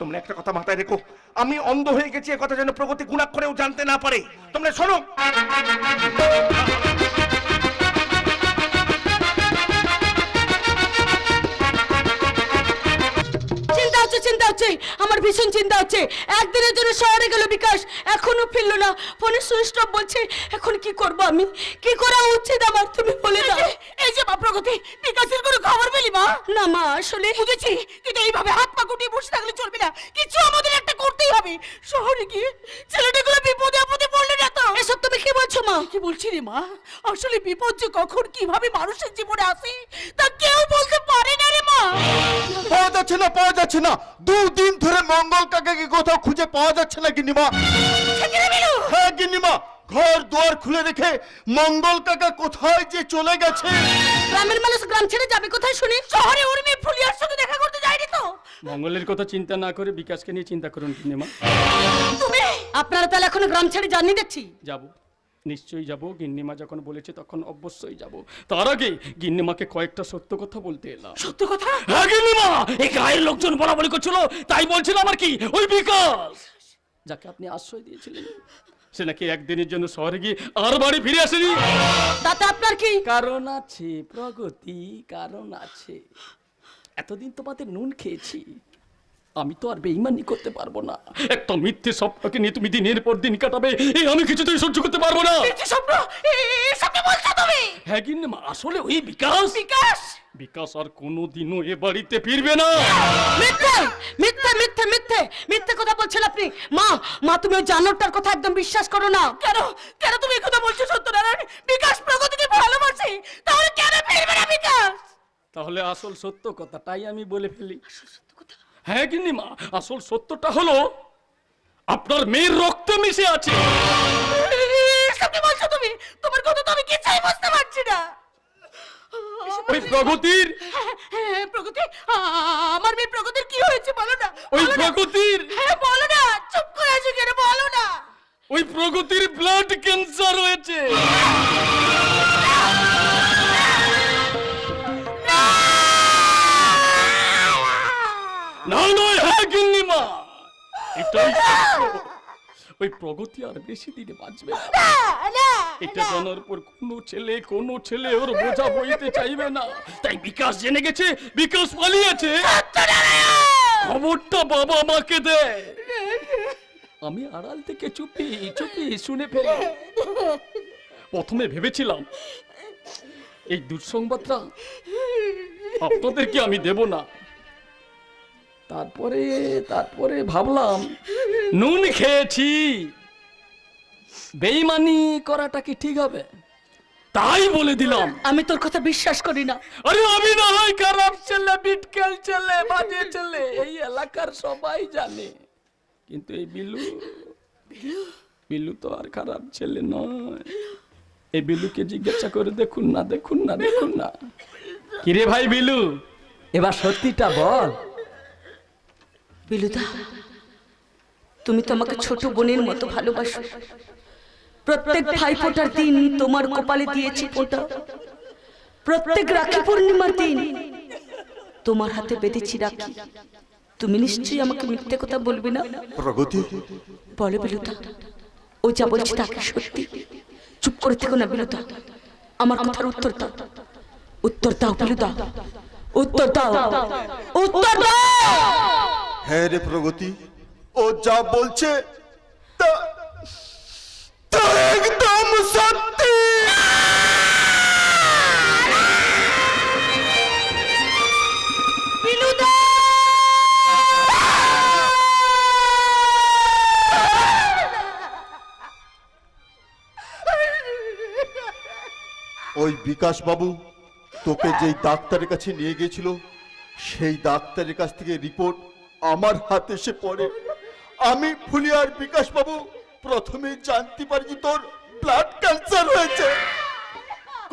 তোমরা একটা কথা মাথায় রেখো। আমি অন্ধ হয়ে গেছি, এ কথা যেন প্রগতি গুণাক্ষরেও জানতে না পারে। তোমরা শোনো। হচ্ছে আমার ভীষণ চিন্তা হচ্ছে একদিনের জন্য শহরে গেল বিকাশ এখনও ফিরলো না। ফোনে সুইচ অফ বলছে এখন কি করব আমি? কি করা উচিত আমার? তুমি বলে দাও। এই যে মা প্রগতি বিকাশের কোনো খবর পেলি মা? না মা আসলে বুঝেছি কিন্তু এইভাবে হাত পা গুটিয়ে বসে থাকলে চলবে না। কিছু আমাদের একটা করতেই হবে। শহরে গিয়ে ছেলেটাগুলো বিপদে আপদে পড়লে না তো? এসব তুমি কি বলছো মা? কি বলছি রে মা? আসলে বিপদ যে কখন কীভাবে মানুষের জীবনে আসে তা কেউ বলতে পারে না রে মা। পাওয়া যাচ্ছে না পাওয়া যাচ্ছে না। দুদিন ধরে মঙ্গল কাকাকে কোথাও খুঁজে পাওয়া যাচ্ছে না গিন্নিমা? হ্যাঁ গিন্নিমা ঘর দুয়ার খুলে রেখে মঙ্গল কাকা কোথায় যে চলে গেছে? গ্রামের মানুষ গ্রাম ছেড়ে যাবে কোথায় শুনি? শহরে উর্মি ফুলিয়ার সঙ্গে দেখা করতে যায়নি তো। মঙ্গলের কথা চিন্তা না করে বিকাশকে নিয়ে চিন্তা করুন গিন্নিমা। তুমি? আপনারা তাহলে এখন গ্রাম ছেড়ে যাননি দেখছি। যাব। নিশ্চয়ই যাব। গিন্নিমা যখন বলেছে তখন অবশ্যই যাব। তার আগে গিন্নিমাকে কয়েকটা সত্য কথা বলতে এলাম। সত্য কথা? হ্যাঁ গিন্নিমা! এই গায়ের লোকজন বলা বলি করছিল তাই বলছিল আমার কি? ওই বিকাশ! যাকে আপনি আশ্রয় দিয়েছিলেন। সে নাকি একদিনের জন্য শহরে গিয়ে আর বাড়ি ফিরে আসেনি? তাতে আপনার কি? কারণ আছে প্রগতি কারণ আছে। এতদিন তোমাদের নুন খেয়েছি। আমি তো আর বেইমানি করতে পারব না। একটা মিথ্যে স্বপ্নকে নিয়ে তুমি দিনের পর দিন কাটাবে এই আমি কিছুতেই সহ্য করতে পারব না। কি স্বপ্ন? কি বলছো তুমি? হ্যাঁ কিন্তু আসলে ওই বিকাশ। বিকাশ? বিকাশ আর কোনোদিনও এ বাড়িতে ফিরবে না। মিথ্যে মিথ্যে মিথ্যে মিথ্যে মিথ্যে কথা বলছেন আপনি। মা মা তুমি ওই জানোরটার কথা একদম বিশ্বাস করো না। কেন? কেন তুমি এই কথা বলছো সত্যনারায়ণ? বিকাশ প্রগতিকে ভালোবাসে। তাহলে কেন ফিরবে না বিকাশ? তাহলে আসল সত্য কথাটাই আমি বলে ফেলি। হ্যাঁ কিন্তু মা আসল সত্যটা হলো আপনার মেয়ের রক্তে মিশে আছে। কি বলছো তুমি? তোমার কথা তো আমি কিছুই বুঝতে পারছি না। ওই প্রগতির? হ্যাঁ, প্রগতি আ- আমার মেয়ে প্রগতির কি হয়েছে বলো না? ওই প্রগতির? হ্যাঁ বলো না চুপ করে আছো কেন? বলো না। ওই প্রগতির ব্লাড ক্যান্সার হয়েছে। না নয় হ্যাঁ গিন্নিমা। এটাই সত্য। ওই প্রগতি আর বেশি দিনে বাঁচবে এটা জানার পর কোনো ছেলে কোনো ছেলে ওর বোঝা বইতে চাইবে না। তাই বিকাশ জেনে গেছে বিকাশ পালিয়েছে। খবরটা বাবা মাকে দে। আমি আড়াল থেকে চুপি চুপি শুনে ফেলি প্রথমে ভেবেছিলাম এই দুঃসংবাদটা আপনাদেরকে আমি দেব না। তারপরে তারপরে ভাবলাম নুন খেয়েছি। বেইমানি করাটা কি ঠিক হবে? তাই বলে দিলাম। আমি তোর কথা বিশ্বাস করি না। আরে আমি না হয় খারাপ ছেলে বিটকেল ছেলে বাজে ছেলে এই এলাকার সবাই জানে। কিন্তু এই বিলু বিলু তো আর খারাপ ছেলে নয়। এই বিলুকে জিজ্ঞাসা করে দেখুন না দেখুন না দেখুন না। কিরে ভাই বিলু? এবার সত্যিটা বল। বিলুদা তুমি তো আমাকে ছোট বোনের মতো ভালোবাসো। প্রত্যেক ভাই ফোটার দিন তোমার কপালে দিয়েছি ফোঁটা। প্রত্যেক রাখি পূর্ণিমার দিন তোমার হাতে বেঁধেছি রাখি। তুমি নিশ্চয়ই আমাকে মিথ্যে কথা বলবে না? প্রগতি। বলো বিলুদা ও যা বলছি তাকে সত্যি? চুপ করে থেকো না বিলুদা আমার কথার উত্তর দাও। উত্তর দাও বিলুদা উত্তর দাও উত্তর দাও। হ্যাঁ রে প্রগতি, ও যা বলছে একদম সত্যি। ওই বিকাশ বাবু তোকে যেই ডাক্তারের কাছে নিয়ে গিয়েছিল, সেই ডাক্তারের কাছ থেকে রিপোর্ট আমার হাতে সে পড়ে। আমি ফুলিয়ার বিকাশ বাবু প্রথমে জানতে পারি যে তোর ব্লাড ক্যান্সার হয়েছে।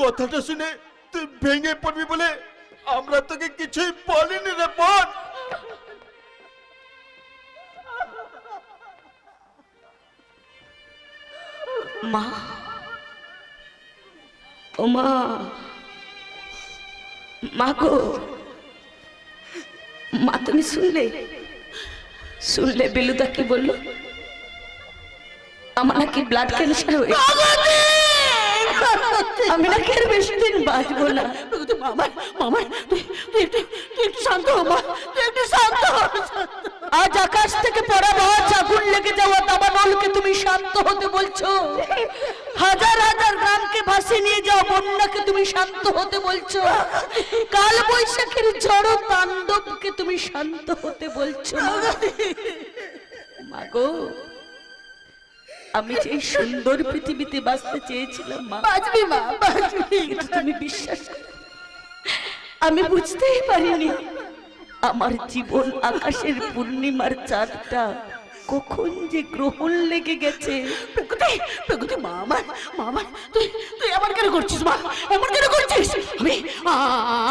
কথাটা শুনে তুই ভেঙে পড়বি বলে আমরা তোকে কিছুই বলিনি রে বোন। মা, ও মা মা গো, মা তুমি শুনলে? শুনলে বেলুদা কি বলল আমার নাকি ব্লাড ক্যান্সার হয়ে আমি নাকি আর বেশি দিন বাঁচবো না। মামা মামা তুই একটু তুই একটু শান্ত হ মা। তুই একটু শান্ত হ আজ আকাশ থেকে পড়া মাছ আগুন লেগে যাওয়া দাবানলকে তুমি শান্ত হতে বলছো। হাজার হাজার গ্রামকে ভাসিয়ে নিয়ে যাও বন্যাকে তুমি শান্ত হতে বলছো। কাল বৈশাখের ঝড় তাণ্ডবকে তুমি শান্ত হতে বলছো। মাগো আমি যে সুন্দর পৃথিবীতে বাঁচতে চেয়েছিলাম মা। বাঁচবি মা বাঁচবি। কিন্তু তুমি বিশ্বাস আমি বুঝতেই পারিনি আমার জীবন আকাশের পূর্ণিমার চাঁদটা কখন যে গ্রহণ লেগে গেছে। প্রকৃতি প্রকৃতি মামা মামা তুই তুই এমন কেন করছিস মা? এমন কেন করছিস? আমি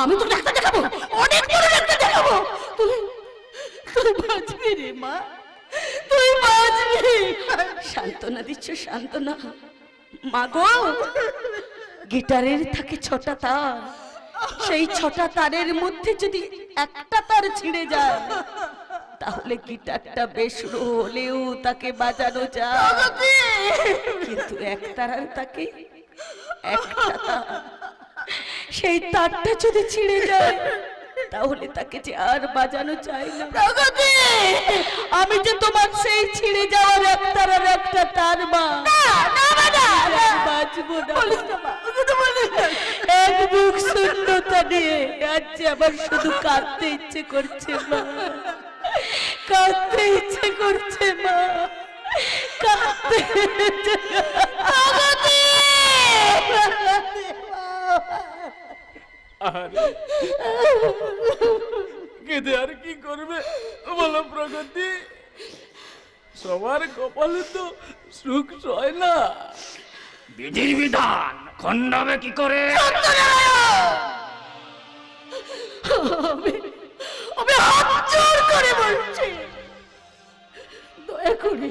আমি তো ডাক্তার দেখাবো। অনেক বড় ডাক্তার সান্ত্বনা দিচ্ছ, সান্ত্বনা। মাগো, গিটারের থাকে ছটা তার। সেই ছটা তারের মধ্যে যদি একটা তার ছিঁড়ে যায়, তাহলে গিটারটা বেশ হলেও তাকে বাজানো যায়। কিন্তু এক তারার তাকে একটা তার। সেই তারটা যদি ছিঁড়ে যায় তাহলে তাকে যে আর বাজানো যায় না। প্রগতি! আমি যে তোমার সেই ছিঁড়ে যাওয়ার একটা আর একটা তার মা। বাঁচবো না। এক বুক শূন্যতা নিয়ে আজ আমার শুধু কাঁদতে ইচ্ছে করছে মা। কাঁদতে ইচ্ছে করছে মা। কাঁদতে কেঁদে আর কি করবে? বলো প্রগতি। সবার কপালে তো সুখ সয় না। বিধির বিধান খণ্ডাবে কি করে? আমি হাত জোর করে বলছি। দয়া করে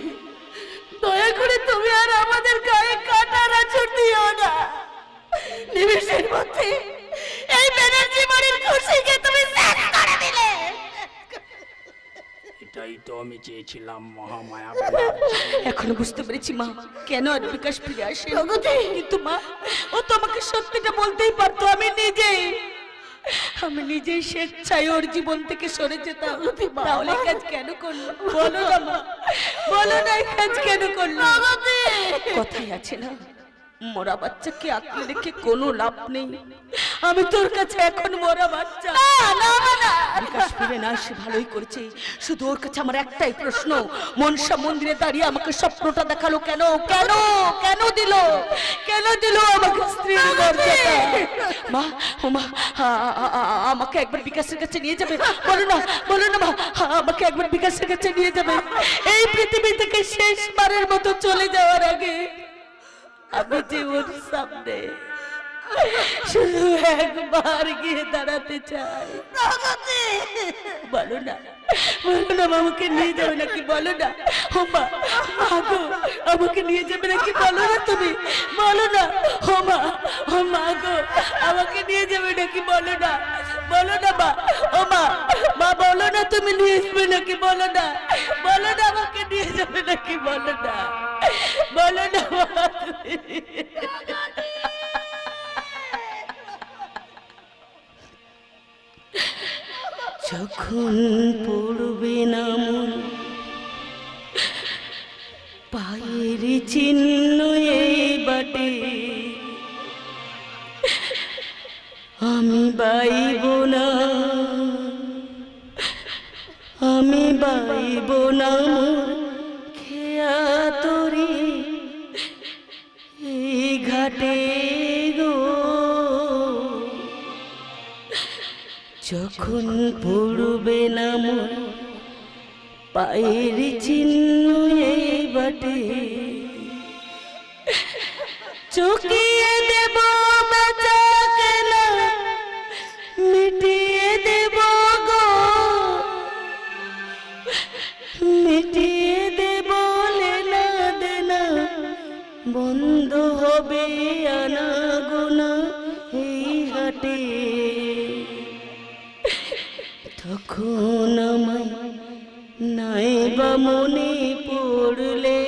দয়া করে তুমি আর আমাদের গায়ে কাটার আচর আমি চেয়েছিলাম মহামায়া এখন বুঝতে পেরেছি মা কেন আর বিকাশ ফিরে আসে কিন্তু মা ও তো আমাকে সত্যিটা বলতেই পারতো আমি নিজেই। আমি নিজেই স্বেচ্ছায় ওর জীবন থেকে সরে যেতাম। তাহলে কাজ কেন করল? বলো না মা বলো না কাজ কেন করল? কথাই আছে না মরা বাচ্চাকে আঁকলে রেখে কোনো লাভ নেই। আমি তোর কাছে এখন মরা বাচ্চা। বিকাশ ফিরে না সে ভালোই করেছে। শুধু ওর কাছে আমার একটাই প্রশ্ন। মনসা মন্দিরে দাঁড়িয়ে আমাকে স্বপ্নটা দেখাল কেন? কেন? কেন দিল? কেন দিল আমাকে স্ত্রী মা ও মা আমাকে একবার বিকাশের কাছে নিয়ে যাবে। বলো না বলো না মা আমাকে একবার বিকাশের কাছে নিয়ে যাবে। এই পৃথিবী থেকে শেষবারের মতো চলে যাওয়ার আগে আমি যে ওর সামনে শুধু একবার গিয়ে দাঁড়াতে চাই। বলো না বলো না আমাকে নিয়ে যাবে নাকি? বলো না। ও মা মা গো, আমাকে নিয়ে যাবে নাকি? বলো না তুমি। বলো না। ও মা ও মা গো আমাকে নিয়ে যাবে নাকি? বলো না। বলো না মা। ও মা মা বলো না তুমি নিয়ে যাবে নাকি? বলো না। বলো না আমাকে নিয়ে যাবে নাকি? বলো না। বলো না মা যখন পড়বে না মন, পায়ের চিহ্ন এই বাটে। আমি বাইব না, আমি বাইব না খেয়া তরি, এই ঘাটে যখন পড়বে নাম, পায়ের চিহ্ন এই বাটে। চুকিয়ে দেব বেচা কেনা মিটিয়ে দেব গো। মিটিয়ে দেব লেনা দেনা বন্ধ হবে তখন আমায় নাই বা মনে পড়লে?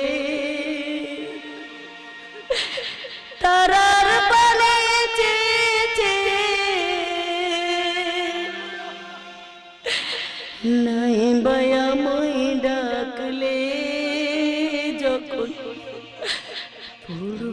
তারার পালে নাই বায়াময় ডাকলে যখন পড়বে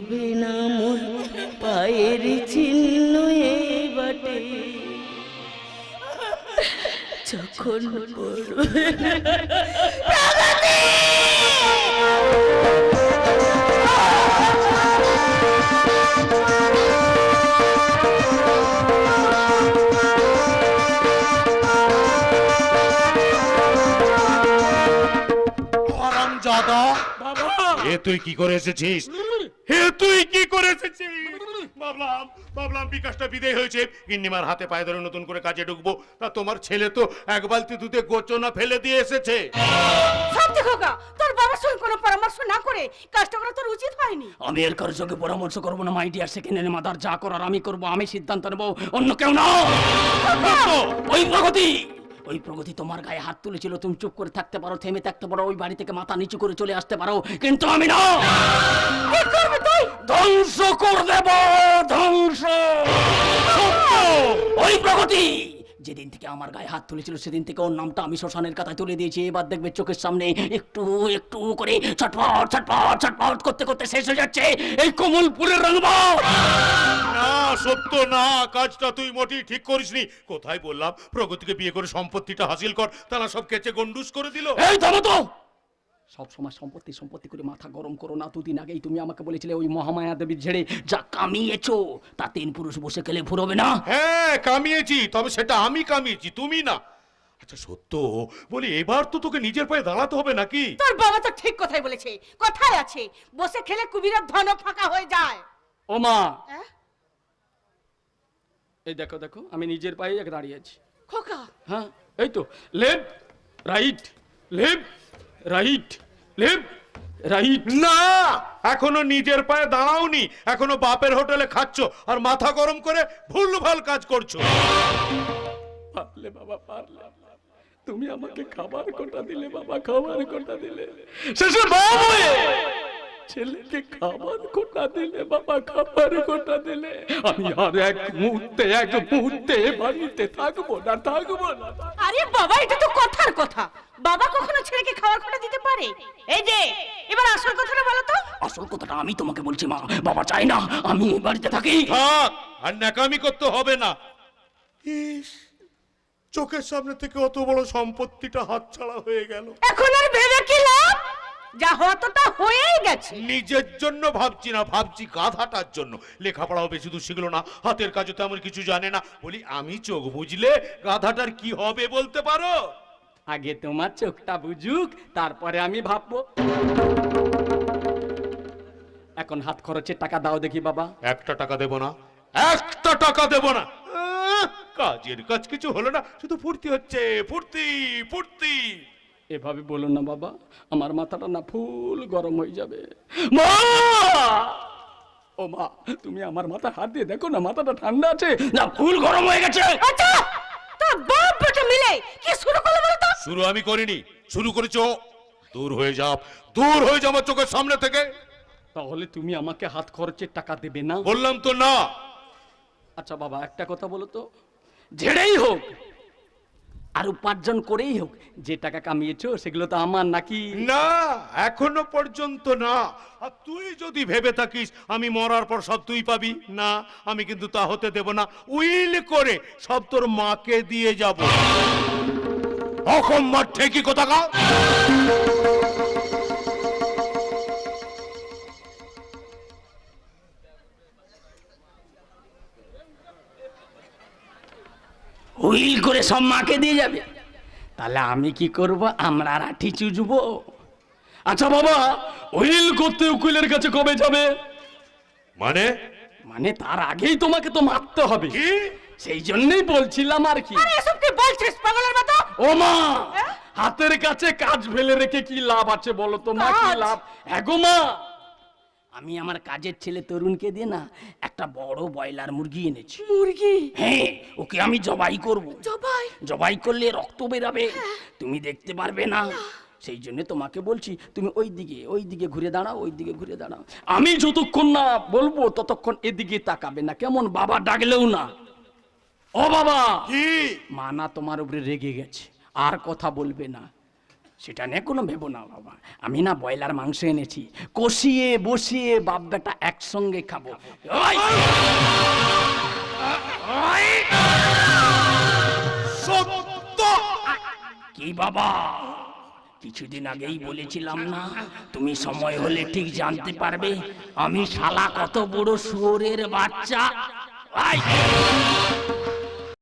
জাদা বাবা। এ তুই কি করে এসেছিস? হে তুই কি করে এসেছিস? ভাবলাম ভাবলাম বিকাশটা বিদেয় হয়েছে। গিন্নিমার হাতে পায়ে ধরে নতুন করে কাজে ঢুকবো। তা তোমার ছেলে তো এক বালতি দুধে গোচনা ফেলে দিয়ে এসেছে। সত্যি খোকা তোর বাবার সঙ্গে কোনো পরামর্শ না করে কাজটা করা তোর উচিত হয়নি। আমি এর কারোর সঙ্গে পরামর্শ করব না মাই ডিয়ার সেকেন্ডের মাদার যা করার আমি করব আমি সিদ্ধান্ত নেব অন্য কেউ না। ওই প্রগতি। ওই প্রগতি তোমার গায়ে হাত তুলেছিল। তুমি চুপ করে থাকতে পারো থেমে থাকতে পারো ওই বাড়ি থেকে মাথা নিচু করে চলে আসতে পারো। কিন্তু আমি না! ধ্বংস করে দেব ধ্বংস! ওই প্রগতি! যেদিন থেকে আমার গায়ে হাত তুলেছিল সেদিন থেকে ওর নামটা আমি শ্মশানের কাতায় তুলে দিয়েছি। এবার দেখবে চোখের সামনে একটু একটু করে ছটফট ছটফট ছটফট করতে করতে শেষ হয়ে যাচ্ছে এই কমলপুরের রংবাদ না সত্য না কাজটা তুই মোটেই ঠিক করিসনি। কোথায় বললাম? প্রগতিকে বিয়ে করে সম্পত্তিটা হাসিল কর তারা সব কেচে গন্ডুস করে দিল। এই থামো তো! সব সময় সম্পত্তি সম্পত্তি করে মাথা গরম করো না। দুদিন আগেই তুমি আমাকে বলেছিলে ওই মহামায়া দেবীর ঝেড়ে যা কামিয়েছো তা তিন পুরুষ বসে খেলে ফুরবে না? হ্যাঁ কামিয়েছি তবে সেটা আমি কামিয়েছি তুমি না। আচ্ছা সত্য বলি এবার তো তোকে নিজের পায়ে দাঁড়াতে হবে নাকি? তোর বাবা তো ঠিক কথাই বলেছে কথায় আছে বসে খেলে কুবিরের ধন ফাঁকা হয়ে যায়। ও মা! হ্যাঁ? এই দেখো দেখো আমি নিজের পায়ে এক দাঁড়িয়ে আছি। খোকা! হ্যাঁ এই তো left right left right. Right না! এখনও নিজের পায়ে দাঁড়াওনি। এখনও বাপের হোটেলে খাচ্ছ আর মাথা গরম করে ভুলভাল কাজ করছ। পারলে বাবা পারলে। তুমি আমাকে খাবার কোটা দিলে বাবা খাবার কোটা দিলে? শেষে বাবা হয়ে ছেলেকে খাবার কোটা দিলে বাবা খাবার কোটা দিলে। আমি আর এক মুহূর্তে এক মুহূর্তে বাড়িতে থাকব না থাকব না। আরে বাবা এটা তো কথার কথা। বাবা কখনো ছেলেকে খাবার খোটা দিতে পারে? এই যে এবার আসল কথাটা বলো তো। আসল কথাটা আমি তোমাকে বলছি মা। বাবা চাই না আমি এই বাড়িতে থাকি। থাক আর ন্যাকামি করতে হবে না। ইস চোখের সামনে থেকে অত বড় সম্পত্তিটা হাতছাড়া হয়ে গেল। এখন আর ভেবে কি লাভ? যা তা হয়েই গেছে। নিজের জন্য ভাবছি না ভাবছি গাধাটার জন্য। লেখাপড়াও বেশি দূর শিখলো না হাতের কাজও তেমন কিছু জানে না। বলি আমি চোখ বুঝলে গাধাটার কি হবে বলতে পারো? আগে তোমার চোখটা বুঝুক তারপরে আমি ভাববো। এখন হাত খরচের টাকা দাও দেখি বাবা। একটা টাকা দেব না একটা টাকা দেব না। আহ, কাজের কাজ কিছু হলো না শুধু ফুর্তি হচ্ছে ফুর্তি ফুর্তি। এভাবে বলো না বাবা আমার মাথাটা না ফুল গরম হয়ে যাবে। মা! ও মা তুমি আমার মাথা হাত দিয়ে দেখো না মাথাটা ঠান্ডা আছে না ফুল গরম হয়ে গেছে। আচ্ছা তোর বাপ বেটা মিলে কি শুরু করল বলো তো? শুরু আমি করিনি শুরু করেছ। দূর হয়ে যাও দূর হয়ে যাও আমার চোখের সামনে থেকে। তাহলে তুমি আমাকে হাত খরচের টাকা দেবে না? বললাম তো না। আচ্ছা বাবা একটা কথা বলো তো। ঝেড়েই হোক আর উপার্জন করেই হোক, যে টাকা কামিয়েছো সেগুলো তো আমার নাকি? না, এখনও পর্যন্ত না। আর তুই যদি ভেবে থাকিস, আমি মরার পর সব তুই পাবি। না, আমি কিন্তু তা হতে দেব না। উইল করে সব তোর মাকে দিয়ে যাব। অকম্মার ঠেকি কোথাকা উইল করে সব মাকে দিয়ে যাবে। তাহলে আমি কি করব? আমরা রাঠি চুজবো আচ্ছা বাবা উইল করতে উকিলের কাছে কবে যাবে? মানে? মানে তার আগেই তোমাকে তো মারতে হবে। কি? সেই জন্যই বলছিলাম আর কি। আরে এসব কি বলছিস পাগলের মতো? ও মা হাতের কাছে কাজ ফেলে রেখে কি লাভ আছে বলো তো মা কি? লাভ? এগো মা। আমি আমার কাজের ছেলে তরুণকে দিয়ে না একটা বড় ব্রয়লার মুরগি এনেছি। মুরগি? হ্যাঁ ওকে আমি জবাই করব। জবাই? জবাই করলে রক্ত বেরাবে। তুমি দেখতে পারবে না। সেই জন্য তোমাকে বলছি তুমি ওই দিকে ওই দিকে ঘুরে দাঁড়াও ওই দিকে ঘুরে দাঁড়াও। আমি যতক্ষণ না বলব ততক্ষণ এদিকে তাকাবে না। কেমন বাবা ডাকলেও না। ও বাবা! কি? মা না তোমার উপরে রেগে গেছে। আর কথা বলবে না। সেটা নিয়ে কোনো ভেবো না, বাবা। আমি না ব্রয়লার মাংস এনেছি। কষিয়ে বসিয়ে বাপ বেটা একসঙ্গে খাব। কি বাবা? কিছুদিন আগেই বলেছিলাম না, তুমি সময় হলে ঠিক জানতে পারবে, আমি শালা কত বড় শুয়োরের বাচ্চা!